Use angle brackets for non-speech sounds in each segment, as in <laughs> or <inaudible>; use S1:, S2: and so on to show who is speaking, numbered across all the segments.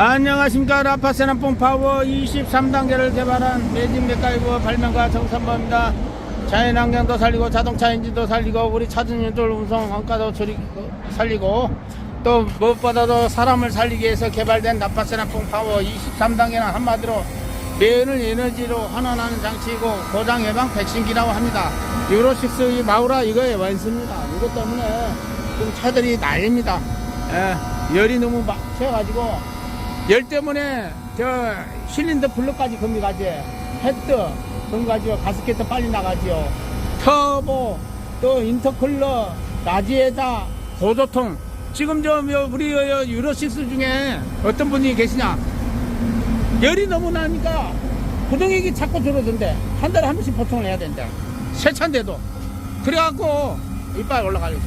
S1: 안녕하십니까. 라파세나뽕 파워 23단계를 개발한 매직 맥가이버 발명가 정선범입니다. 자연환경도 살리고 자동차 엔진도 살리고 우리 차주님들 운송 원가도 줄이고 살리고 또 무엇보다도 사람을 살리기 위해서 개발된 라파세나뽕 파워 23단계는 한마디로 매연을 에너지로 환원하는 장치이고 고장 예방 백신기라고 합니다. 유로6 이 마우라 이거에 완습니다. 이것 때문에 지금 차들이 난립니다. 예, 열이 너무 막 튀어가지고 열 때문에 저 실린더 블럭까지 금이 가지. 헤드 금 가지고 가스켓도 빨리 나가지요. 터보 또 인터쿨러 라지에다 보조통. 지금 저 우리 유로6 중에 어떤 분이 계시냐? 열이 너무 나니까 부동액이 자꾸 줄어든대. 한 달에 한 번씩 보통을 해야 된대. 세차인데도. 그래갖고 이빨 올라가려고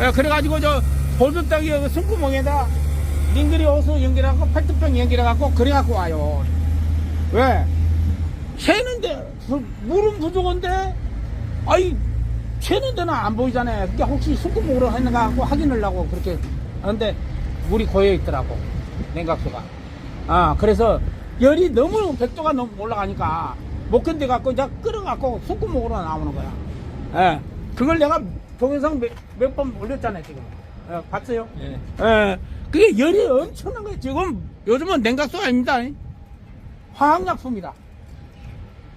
S1: 예, 그래가지고 저 보조떡이 여기 숨구멍에다 링그리 호수 연결하고 팔뚝병 연결해갖고 그래갖고 와요. 왜? 새는데 부- 물은 부족한데? 아이 새는 데는 안 보이잖아요. 그러니까 혹시 숨구멍으로 했는가 하고 확인하려고 그렇게 하는데 물이 고여 있더라고 냉각수가. 아 그래서 열이 너무 100도가 너무 올라가니까 못 견뎌갖고 이제 끓어갖고 숨구멍으로 나오는 거야. 예. 그걸 내가 동영상 몇 번 올렸잖아요 지금. 예, 봤어요?
S2: 예.
S1: 예, 그게 열이 엄청난 거예요. 지금 요즘은 냉각수가 아닙니다. 화학약품이다.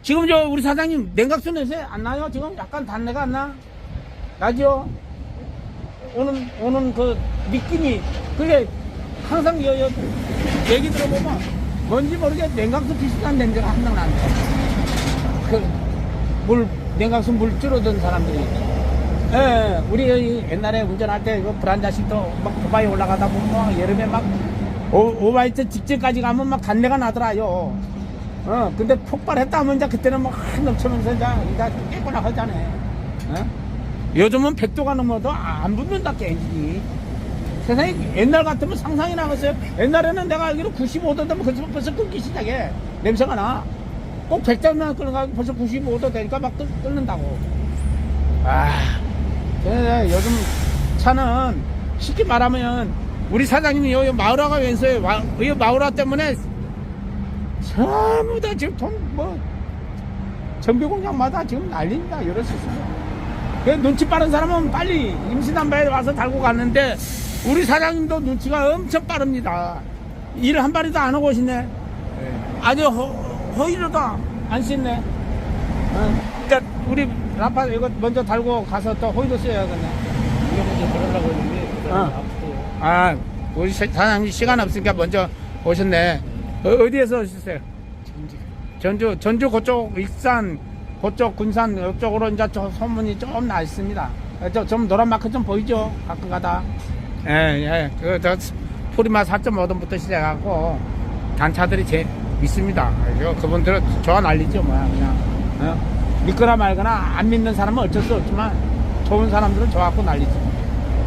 S1: 지금 저 우리 사장님 냉각수 냄새 안 나요? 지금 약간 단내가 안 나? 나죠? 오는 오는 그 느낌이 그게 항상 여, 여 얘기 들어보면 뭔지 모르게 냉각수 비슷한 냄새가 항상 난다. 그물 냉각수 물 줄어든 사람들이 예, 우리 옛날에 운전할 때 그 불안자식도 막 두바이 올라가다 보면 막 여름에 막 오, 바이트 직전까지 가면 막 단내가 나더라요. 어, 근데 폭발했다 하면 이제 그때는 막 넘치면서 이제 이제 깨끗나 하잖아. 어? 요즘은 100도가 넘어도 안 붙는다, 엔진이. 세상에 옛날 같으면 상상이 나겠어요. 옛날에는 내가 알기로 95도 되면 그쯤 벌써 끓기 시작해. 냄새가 나. 꼭 100도만 끓어가고 벌써 95도 되니까 막 끓, 끓는다고. 아, 네, 요즘 차는 쉽게 말하면 우리 사장님이 요, 요 마우라가 왼서에 와, 이 마우라 때문에 전부 다 지금 돈, 뭐, 정비공장마다 지금 수 있어요. 그 눈치 빠른 사람은 빨리 임신한바에 와서 달고 갔는데 우리 사장님도 눈치가 엄청 빠릅니다. 일을 한 마리도 안 하고 오시네. 아니, 허, 허이로도 안 씻네. 어, 그러니까 우리 라파 이거 먼저 달고 가서 또 호이도 써야겠네.
S2: 이거 먼저 들으려고 했는데
S1: 어.
S2: 아프대요.
S1: 아, 우리 사- 사장님 시간 없으니까 먼저 오셨네. 어, 디에서 오셨어요?
S2: 전직.
S1: 전주, 전주 그쪽, 익산, 그쪽, 군산, 이쪽으로 이제 저 소문이 좀 나 있습니다. 어, 저, 좀 노란 마크 좀 보이죠? 가끔 가다. 예, 예. 그, 저, 포리마 4.5돈부터 시작하고, 단차들이 제, 있습니다. 요 그분들은 좋아 난리죠, 뭐야, 그냥. 어? 믿거나 말거나 안 믿는 사람은 어쩔 수 없지만, 좋은 사람들은 좋아갖고 난리죠.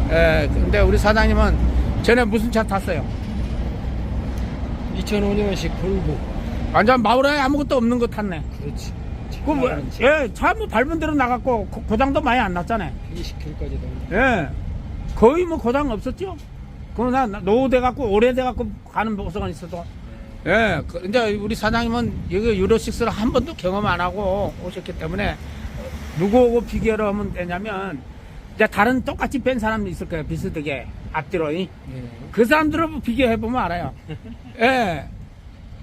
S1: 예, 근데 우리 사장님은 전에 무슨 차 탔어요?
S2: 2005년식 볼보.
S1: 완전 마을에 아무것도 없는 거 탔네.
S2: 그렇지.
S1: 그 뭐, 예, 차 뭐 밟은 대로 나갔고 고- 고장도 많이 안 났잖아요.
S2: 120km까지 다.
S1: 예, 거의 뭐 고장 없었죠. 그러나 나- 노후돼 갖고 오래돼 갖고 가는 보석은 있어도. 예, 그 이제 우리 사장님은 여기 유로6를 한 번도 경험 안 하고 오셨기 때문에 누구하고 비교를 하면 되냐면 이제 다른 똑같이 뺀 사람도 있을 거예요. 비슷하게 앞뒤로. 이.
S2: 예.
S1: 그 사람들하고 비교해 보면 알아요. <laughs> 예.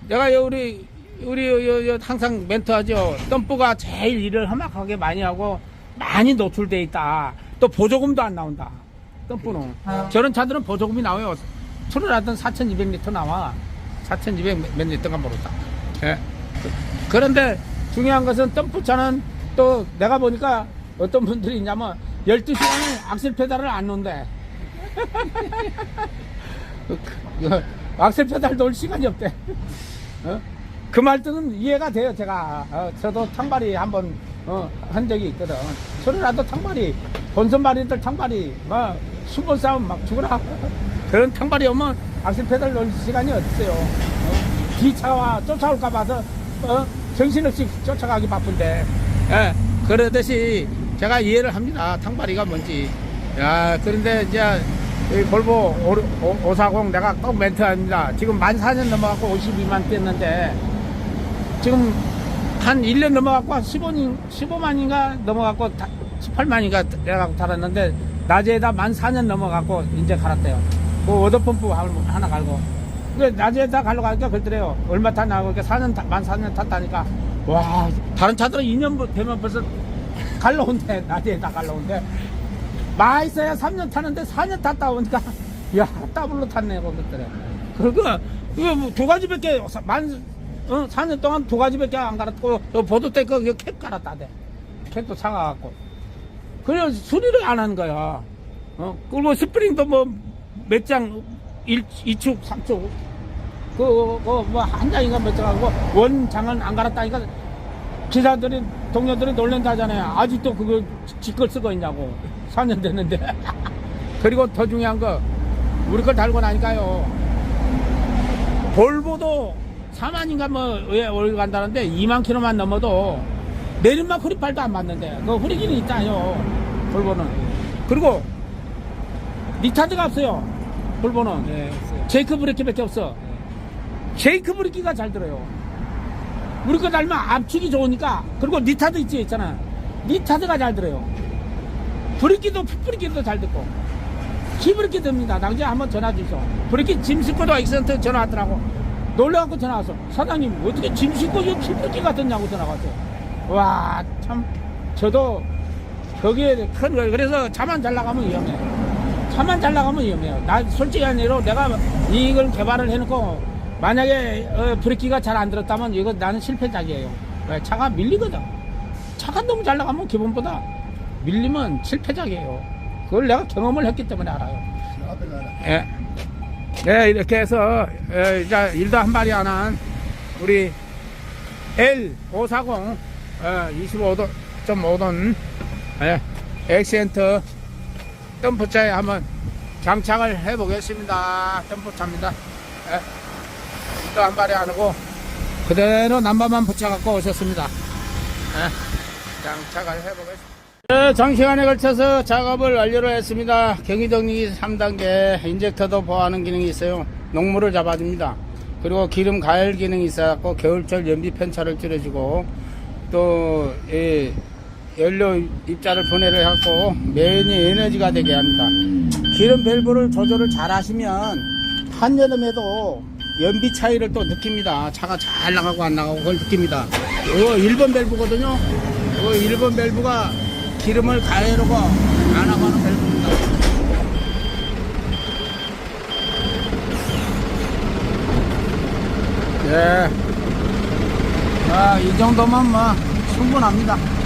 S1: 내가 요 우리 우리 요, 요 항상 멘트하죠. 덤프가 제일 일을 험악하게 많이 하고 많이 노출돼 있다. 또 보조금도 안 나온다. 덤프는 저런 차들은 보조금이 나와요. 출을 하던 4,200리터 나와. 4,200몇 리터가 모르다. 예. 그- 그런데 중요한 것은 덤프차는 또 내가 보니까 어떤 분들이 있냐면 12시간에 악셀 페달을 안 놓는데 <laughs> 악셀 페달 놓을 시간이 없대. 어? 그 말들은 이해가 돼요, 제가. 어, 저도 탕발이 한번, 어, 한 적이 있거든. 저를라도 탕발이, 본선발이들 탕발이, 막, 수번 싸움 막 죽어라. 그런 탕발이 오면 악셀 페달 놓을 시간이 없어요. 어? 뒤차와 쫓아올까 봐서, 어, 정신없이 쫓아가기 바쁜데. 예, 그러듯이 제가 이해를 합니다. 탕발이가 뭔지. 야, 그런데 이제 오, 540 내가 꼭 멘트 합니다. 지금 만 4년 넘어갖고 52만 뛰었는데 지금 한 1년 넘어갖고 15만, 15만인가 넘어갖고 18만인가 내가 달았는데 낮에다 만 4년 넘어갖고 이제 갈았대요. 그 워터펌프 하나 갈고. 그 낮에 다 갈러 가니까 그랬더래요. 얼마 탔나 그러니까 4년 타- 만 4년 탔다니까 와 다른 차들은 2년 되면 벌써 갈러 온대 낮에 다 <laughs> 갈러 온대 마 있어야 3년 타는데 4년 탔다 보니까 <laughs> 야 더블로 탔네 그랬더래. 그거 이거 뭐 두 가지 밖에 만 어, 4년 동안 두 가지 밖에 안 갈았고 저 보도대 거캡 갈았다대. 캡도 사가갖고. 그래 수리를 안 한 거야. 어 그리고 스프링도 뭐 몇 장, 1, 2축, 3축. 그, 그, 뭐, 한 장인가 몇 장 하고, 원장은 안 갈았다니까, 기사들이, 동료들이 놀란다잖아요. 아직도 그거 지걸 쓰고 있냐고. 4년 됐는데. <laughs> 그리고 더 중요한 거, 우리 걸 달고 나니까요. 볼보도 4만인가 뭐, 왜 올간다는데 2만 킬로만 넘어도 내리막 후리팔도 안 맞는데, 그 후리기는 있다요. 볼보는. 그리고, 리타드가 없어요. 볼보는.
S2: 네, 없어요.
S1: 제이크 브레이크밖에 없어. 제이크 브레이크가 잘 들어요. 우리 거 달면 압축이 좋으니까 그리고 니타드 있지 있잖아. 니타드가 잘 들어요. 브레이크도 풋브레이크도 잘 듣고 키브레이크 듭니다. 당시에 한번 전화 주셔. 브레이크 짐 싣고도 엑센트 전화 왔더라고. 놀래갖고 전화 왔어. 사장님 어떻게 짐 싣고 이 키브레이크가 듣냐고 전화 왔어. 와 참 저도 거기에 큰 거. 그래서 차만 잘 나가면 위험해. 차만 잘 나가면 위험해요. 나 솔직히 아니로 내가 이걸 개발을 해놓고 만약에 어, 브레이크가 잘 안 들었다면 이거 나는 실패작이에요. 왜? 차가 밀리거든. 차가 너무 잘 나가면 기본보다 밀리면 실패작이에요. 그걸 내가 경험을 했기 때문에 알아요. 예. 네, 이렇게 해서 예, 이제 일도 한 발이 안 한 우리 L540 25.5돈 예, 엑센트 덤프차에 한번 장착을 해 보겠습니다. 덤프차입니다. 예. 일도 한 발이 안 하고 그대로 남바만 붙여갖고 오셨습니다. 예. 장착을 해 보겠습니다. 네, 장시간에 걸쳐서 작업을 완료를 했습니다. 경유정리 3단계 인젝터도 보호하는 기능이 있어요. 녹물을 잡아줍니다. 그리고 기름 가열 기능이 있어갖고 겨울철 연비 편차를 줄여주고 또 이, 연료 입자를 분해를 해갖고 매연이 에너지가 되게 합니다. 기름 밸브를 조절을 잘 하시면 한여름에도 연비 차이를 또 느낍니다. 차가 잘 나가고 안 나가고 그걸 느낍니다. 이거 1번 밸브거든요. 이거 1번 밸브가 기름을 가해로고 안 하고 하는 밸브입니다. 예. 아, 이 정도면 뭐 충분합니다.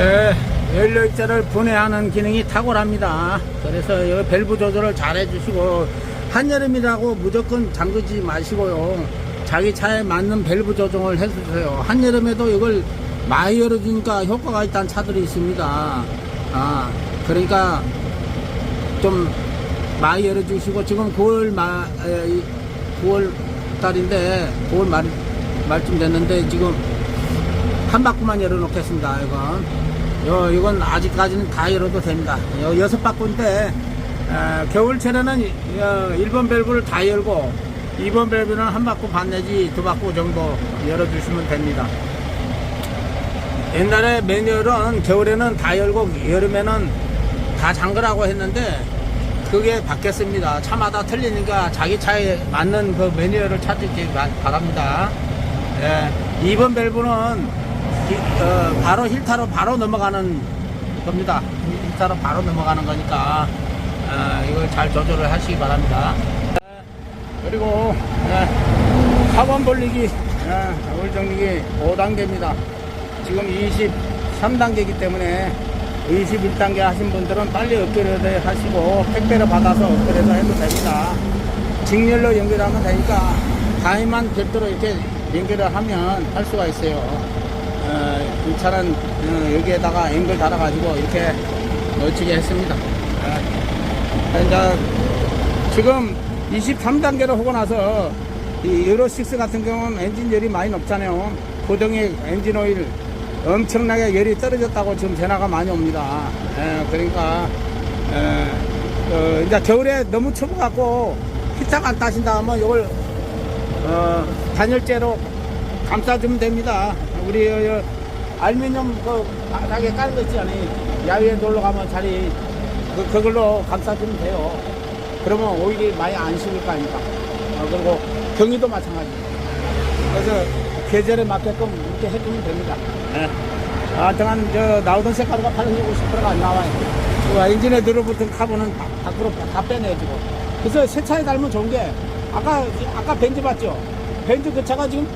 S1: 예. 예, 연료 입자를 분해하는 기능이 탁월합니다. 그래서 이 밸브 조절을 잘 해주시고 한여름이라고 무조건 잠그지 마시고요. 자기 차에 맞는 밸브 조정을 해주세요. 한여름에도 이걸 많이 열어주니까 효과가 있다는 차들이 있습니다. 아, 그러니까 좀 많이 열어주시고 지금 9월 말 9월 달인데 9월 말 말쯤 됐는데 지금 한 바퀴만 열어놓겠습니다. 이건 요 이건 아직까지는 다 열어도 됩니다. 요 여섯 어, 겨울철에는 어, 1번 밸브를 다 열고 2번 밸브는 한 바퀴 반 내지 두 바퀴 정도 열어주시면 됩니다. 옛날에 매뉴얼은 겨울에는 다 열고 여름에는 다 잠그라고 했는데 그게 바뀌었습니다. 차마다 틀리니까 자기 차에 맞는 그 매뉴얼을 찾으시 바- 바랍니다. 예, 2번 밸브는 이- 어, 바로 힐타로 바로 넘어가는 겁니다. 힐타로 바로 넘어가는 거니까 어, 이걸 잘 조절을 하시기 바랍니다. 예, 그리고 예, 사번 볼리기 예, 올 정리기 5단계입니다. 지금 23단계이기 때문에 21단계 하신 분들은 빨리 업그레이드 하시고 택배로 받아서 업그레이드 해도 됩니다. 직렬로 연결하면 되니까 가위만 별도로 이렇게 연결을 하면 할 수가 있어요. 어, 이 차는 어, 여기에다가 앵글 달아가지고 이렇게 놓치게 했습니다. 어, 이제 지금 23단계로 하고 나서 이 유로6 같은 경우는 엔진 열이 많이 높잖아요. 고등의 엔진 오일 엄청나게 열이 떨어졌다고 지금 전화가 많이 옵니다. 예, 그러니까 에, 어, 이제 겨울에 너무 추워갖고 히터가 안 따신다 하면 이걸 어, 단열재로 감싸주면 됩니다. 우리 알루미늄 그 바닥에 깔은 거 있지 않아요? 야외에 놀러 가면 자리 그, 그걸로 감싸주면 돼요. 그러면 오일이 많이 안 식을 거 아닙니까? 어, 그리고 경유도 마찬가지입니다. 그래서 계절에 맞게끔 이렇게 해주면 됩니다. 예. 아, 등한 저 나오던 색깔과 8 50%가 안 나와요. 그 엔진에 들어붙은 카본은 다- 밖으로 다 빼내주고. 그래서 새 차에 달면 좋은 게 아까 아까 벤츠 봤죠? 벤츠 그 차가 지금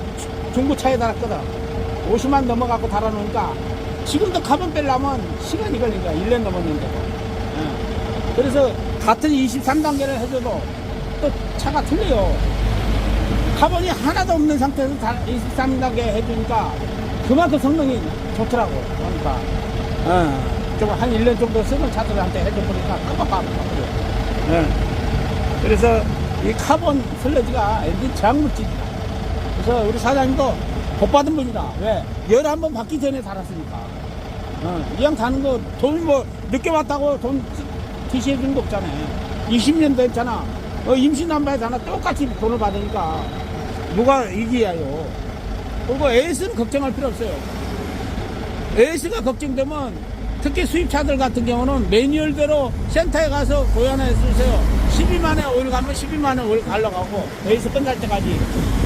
S1: 중고차에 달았거든. 50만 넘어가고 달아놓으니까 지금도 카본 빼려면 시간이 걸리니까 1년 넘었는데. 예. 그래서 같은 23단계를 해줘도 또 차가 틀려요. 카본이 하나도 없는 상태에서 23단계 해주니까 그만큼 성능이 좋더라고. 그러니까. 어, 좀한 1년 정도 쓰는 차들한테 해줘보니까 깜빡깜빡거려. 예. 그래서 이 카본 슬러지가 엔진 저항물질이다. 그래서 우리 사장님도 복 받은 분이다. 왜? 열 한 번 받기 전에 달았으니까. 어, 이왕 다는 거, 돈 뭐, 늦게 왔다고 돈 티시해 주는 거 없잖아요. 20년 됐잖아. 어, 임신남바에잖아. 똑같이 돈을 받으니까. 누가 이기야요. 그리고 AS는 걱정할 필요 없어요. AS가 걱정되면 특히 수입차들 같은 경우는 매뉴얼대로 센터에 가서 고연해 쓰세요. 12만에 오일 가면 12만에 오일 갈라가고 AS 끝날 때까지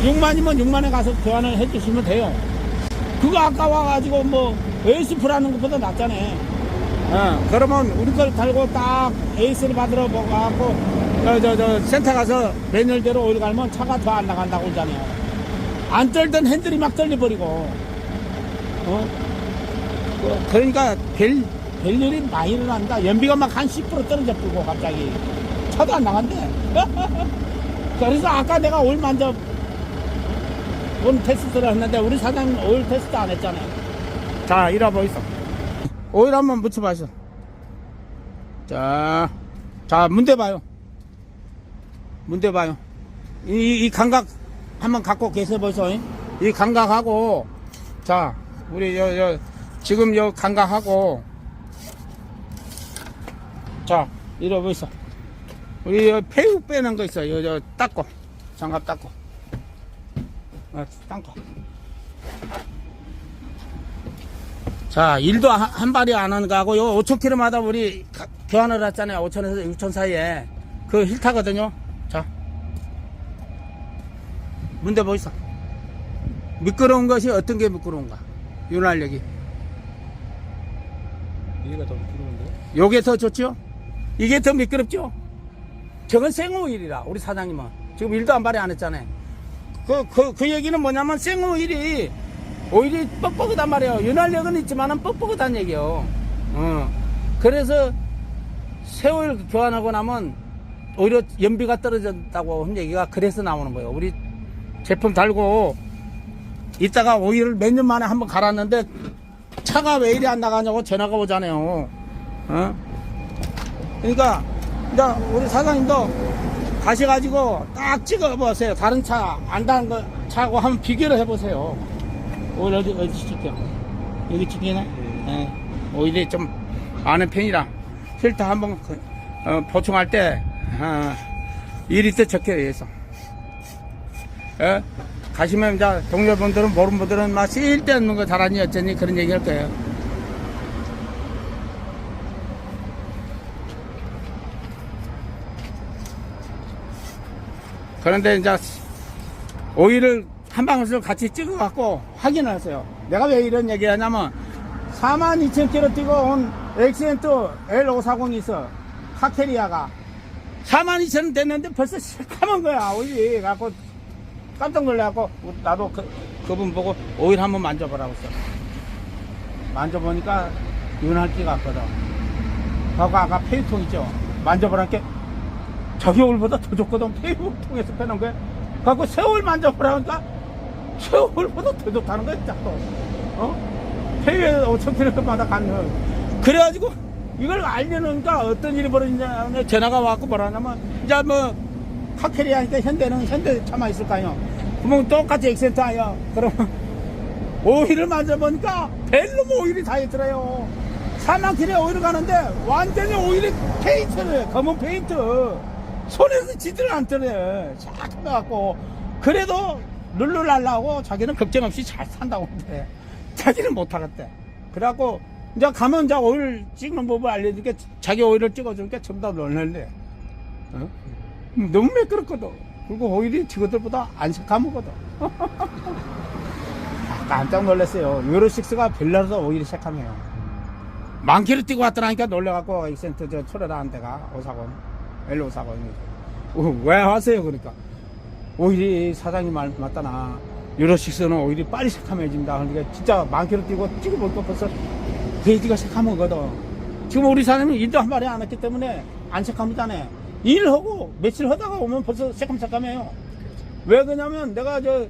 S1: 6만이면 6만에 가서 교환을 해 주시면 돼요. 그거 아까 와가지고 뭐 에이스 풀 하는 것보다 낫잖아요. 어, 그러면 우리 걸 달고 딱 에이스를 받으러 가고 저, 저, 저 센터 가서 매뉴얼대로 오일 갈면 차가 더 안 나간다고 그러잖아요. 안 떨던 핸들이 막 떨려버리고 어? 그, 그러니까 별, 별 일이 많이 일어난다. 연비가 막 한 10% 떨어져 버리고 갑자기 차도 안 나간대. <laughs> 그래서 아까 내가 오일 만져 온 테스트를 했는데 우리 사장님 오일 테스트 안 했잖아요. 자, 이리 와보 있어. 오일 한번 묻혀봐서. 자, 자, 문대 봐요. 문대 봐요. 이, 이 감각 한번 갖고 계셔 보소. 이 감각하고, 자, 우리 여, 여, 지금 요 감각하고, 자, 이리 있어. 우리 여 폐유 빼는 거 있어. 요, 저, 닦고. 장갑 닦고. 어, 닦고. 자, 일도 한, 한 발이 안 하는 거하고, 요 5,000km마다 우리 가- 교환을 했잖아요. 5,000에서 6,000 사이에. 그 힐 타거든요. 자. 문제 뭐 있어? 미끄러운 것이 어떤 게 미끄러운가? 윤활력이.
S2: 얘가 더 부러운데?
S1: 요게 더 좋죠? 이게 더 미끄럽죠? 저건 생오일이라, 우리 사장님은. 지금 일도 한 발이 안 했잖아요. 그, 그, 그 얘기는 뭐냐면 생오일이 오일이 뻑뻑하단 말이에요. 윤활력은 있지만은 뻑뻑하단 얘기예요. 어. 그래서 새오일 교환하고 나면 오히려 연비가 떨어졌다고 한 얘기가 그래서 나오는 거예요. 우리 제품 달고 이따가 오일을 몇 년 만에 한번 갈았는데 차가 왜 이리 안 나가냐고 전화가 오잖아요. 어? 그러니까 이제 우리 사장님도 가셔가지고 딱 찍어보세요. 다른 차 안 다른 거 차하고 한번 비교를 해보세요. 오일 어디 어디 찍혀? 여기 찍히네. 예. 오일이 좀 아는 편이라 필터 한번 그, 어, 보충할 때 어, 2리터 적혀야 해서. 예? 가시면 이제 동료분들은 모르는 분들은 막 쓸데없는 거 잘하니 어쩌니 그런 얘기 할 거예요. 그런데 이제 오일을 한 방울씩 같이 찍어갖고 확인을 하세요. 내가 왜 이런 얘기 하냐면 42,000km 뛰고 온 엑센트 L540이 있어. 카케리아가. 42,000원 됐는데 벌써 시커먼 거야, 오일이. 갖고 깜짝 놀래갖고 나도 그, 그분 보고 오일 한번 만져보라고 했어. 만져보니까 윤활기 같거든. 하고 아까 페이통 있죠? 만져보라니까 저기 오일보다 더 좋거든. 페이통에서 빼는 거야. 갖고 새오일 만져보라니까 새오일보다 더 좋다는 거야, 또. 어? 페이에 5,000km마다 가는. 그래가지고 이걸 알려놓으니까 어떤 일이 벌어지냐 전화가 와갖고 뭐라냐면 이제 뭐 카케리 하니까 현대는 현대 차만 있을 거 아니야. 그러면 똑같이 엑센트 아야. 그러면 오일을 만져보니까 벨룸 오일이 다 있더래요. 사망길에 오일을 가는데 완전히 오일이 페인트를 검은 페인트 손에서 지들 않더래 쫙 해갖고 그래도 룰루랄라고 자기는 걱정 없이 잘 산다고 하는데 <laughs> 자기는 못하겠대 그래갖고 이제 가면 이제 오일 찍는 법을 알려주니까 자기 오일을 찍어주니까 전부 다 놀랄래 어? 너무 매끄럽거든. 그리고 오일이 저것들보다 안 새카무거든. 깜짝 놀랐어요. 유로식스가 별나라도 오일이 새카매요. 만키를 뛰고 왔더라니까 놀래갖고 엑센트 저 초래라는 데가 오사건 L5사건 어, 왜 왔어요? 그러니까. 오일이 사장님 말 맞다나. 유로식스는 오일이 빨리 새카매진다. 그러니까 진짜 만키로 뛰고 찍어보니까 벌써 게이지가 새카매거든. 지금 우리 사장님은 일도 한 마리 안 했기 때문에 안 새카매잖아 일하고 며칠 하다가 오면 벌써 새kam새kam해요. 왜 그러냐면 내가 저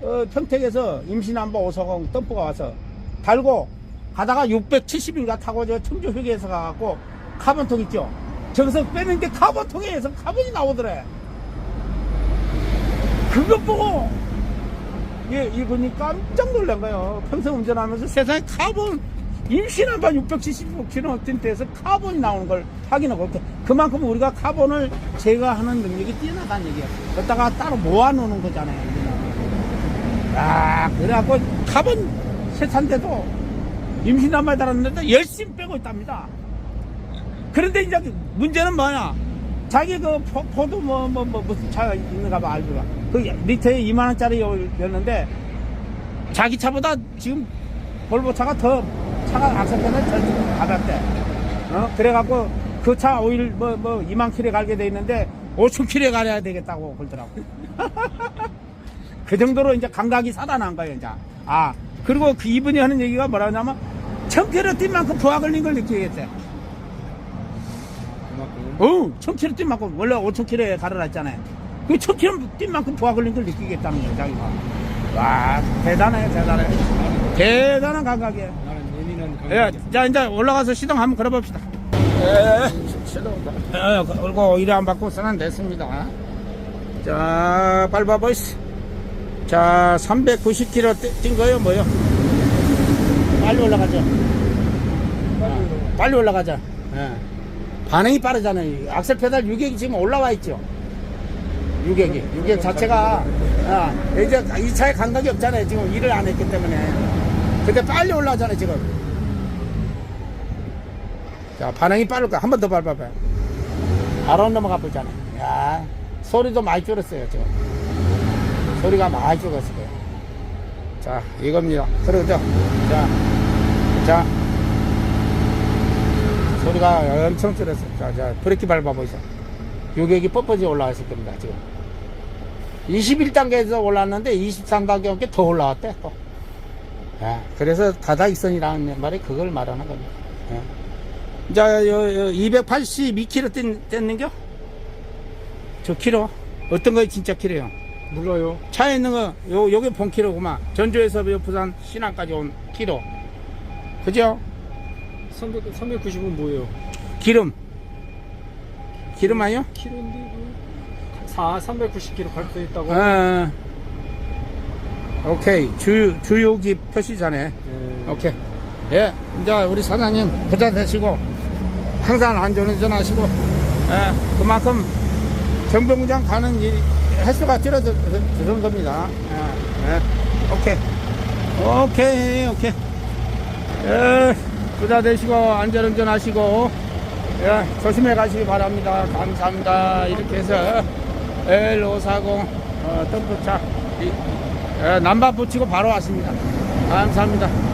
S1: 어, 평택에서 임신한바 오사공 덤프가 와서 달고 가다가 670인가 타고 저 청주 휴게소 가갖고 카본통 있죠? 저기서 빼는데 카본통에서 카본이 나오더래. 그것 보고 예, 이분이 깜짝 놀란 거예요. 평생 운전하면서 세상에 카본 임신한 바 675km 뛴 데에서 카본이 나오는 걸 확인하고 그- 그만큼 우리가 카본을 제거하는 능력이 뛰어나다는 얘기야. 그러다가 따로 모아놓는 거잖아요. 아, 그래갖고 카본 세차인데도 임신한 말 달았는데 열심히 빼고 있답니다. 그런데 이제 문제는 뭐냐? 자기 그 포, 포도 뭐, 뭐, 뭐, 무슨 차가 있는가 봐, 알주가. 그 리터에 2만원짜리였는데, 자기 차보다 지금 볼보 차가 더, 차가 지금 받았대. 어? 그래갖고 그 차 오일 뭐, 뭐, 2만 킬에 갈게 돼 있는데, 5천 킬에 가야 되겠다고 그러더라고. <laughs> 그 정도로 이제 감각이 살아난 거예요, 이제. 아, 그리고 그 이분이 하는 얘기가 뭐라냐면, 천 킬로 뛴 만큼 부하 걸린 걸 느끼겠대.
S2: 그만큼
S1: 어, 1000km 뛴 만큼, 원래 5000km에 갈아놨잖아요. 그 1000km 뛴 만큼 부하 걸린 걸 느끼겠다는 거예요, 자기가. 와, 대단해, 대단해. 대단한 감각이에요.
S2: 나는 예민한
S1: 예,
S2: 감각이
S1: 자, 이제 올라가서 시동 한번 걸어봅시다. 예, 시동. 예, 그리고 이래 안 받고 선안 됐습니다. 자, 밟아보이스. 자, 390km 뛴 거예요, 뭐요? 빨리 올라가죠. 아, 빨리 올라가자. 예. 반응이 빠르잖아요. 악셀 페달 유격이 지금 올라와 있죠. 유격이. 유격 자체가, 아, 이제 이 차에 감각이 없잖아요. 지금 일을 안 했기 때문에. 근데 빨리 올라가잖아요, 지금. 자, 반응이 빠를 거야. 한 번 더 밟아봐요. 바로 넘어가 보잖아요. 야, 소리도 많이 줄었어요, 지금. 소리가 많이 줄었어요. 자, 이겁니다. 그러죠. 자, 자. 소리가 엄청 줄었어요. 자, 자, 브레이크 밟아보세요. 유격이 뻣뻣이 올라왔을 겁니다, 지금. 21단계에서 올랐는데 23단계 더 올라왔대, 또. 예, 그래서 다다익선이라는 말이 그걸 말하는 겁니다. 예. 자, 요, 요 282km 뛴, 뛰는겨? 저 키로? 어떤 거에 진짜 키로요?
S2: 몰라요
S1: 차에 있는 거, 요, 요게 본 키로구만. 전주에서 요 부산 신안까지 온 키로. 그죠?
S2: 300, 390은 뭐예요?
S1: 기름. 기름 아니요?
S2: 키로인데 뭐 4, 390km 갈수 있다고
S1: 어, 오케이. 주, 주요기 표시자네.
S2: 예.
S1: 오케이. 예, 이제 우리 사장님 부자 되시고 항상 안전운전 하시고 예, 그만큼 정병장 가는 일 횟수가 줄어드는 겁니다. 예, 예. 오케이. 오케이, 오케이. 예, 부자 되시고 안전운전 하시고 예, 조심해 가시기 바랍니다. 감사합니다. 이렇게 해서 L540 어, 덤프차 이- 예, 남바 붙이고 바로 왔습니다. 감사합니다.